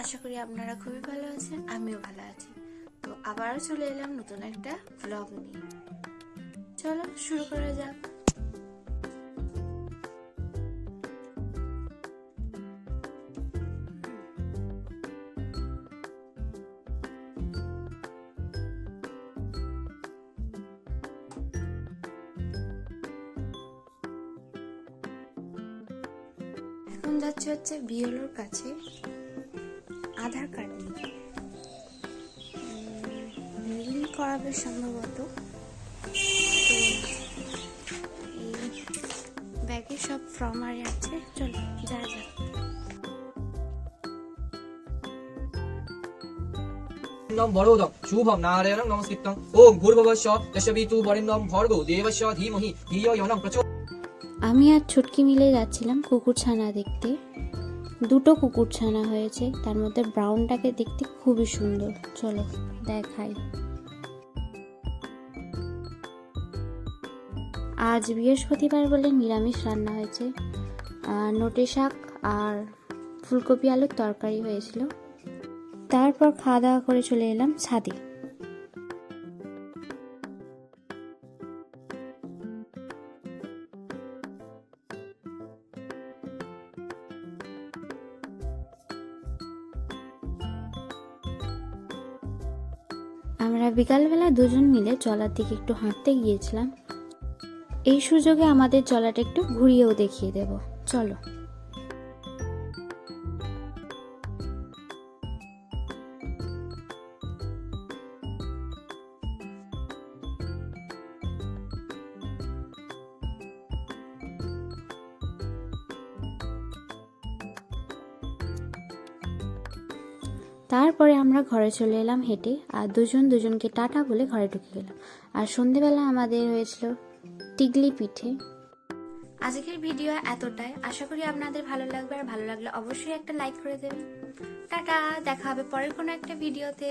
আশা করি আপনারা খুবই ভালো আছেন, আমিও ভালো আছি। তো আবারও চলে এলাম নতুন একটা ব্লগ নিয়ে। চলো শুরু করা যাক। এখন যাচ্ছে হচ্ছে বিএলওর কাছে। আধার কার্ড লিঙ্ক করাবে সম্ভবত। ব্যাগে সব ফর্ম আর আছে। চলো যা যা। নম আমি আর ছুটকি মিলে যাচ্ছিলাম কুকুর ছানা দেখতে। দুটো কুকুর ছানা হয়েছে, তার মধ্যে ব্রাউনটাকে দেখতে খুবই সুন্দর। চলো, দেখাই। আজ বৃহস্পতিবার বলে নিরামিষ রান্না হয়েছে। নোটে শাক আর ফুলকপি আলুর তরকারি হয়েছিল। তারপর খাওয়া দাওয়া করে চলে এলাম ছাদে। আমরা বিকালবেলা দুজন মিলে জলার দিকে একটু হাঁটতে গিয়েছিলাম। এই সুযোগে আমাদের জলাটা একটু ঘুরিয়েও দেখিয়ে দেব। চলো। তারপরে আমরা ঘরে চলে এলাম হেঁটে, আর দুজন দুজনকে টাটা বলে ঘরে ঢুকে গেলাম। আর সন্ধেবেলা আমাদের হয়েছিল টিগলি পিঠে। আজকের ভিডিও এতটাই। আশা করি আপনাদের ভালো লাগবে, আর ভালো লাগলে অবশ্যই একটা লাইক করে দেবেন। টাটা, দেখা হবে পরের কোনো একটা ভিডিওতে।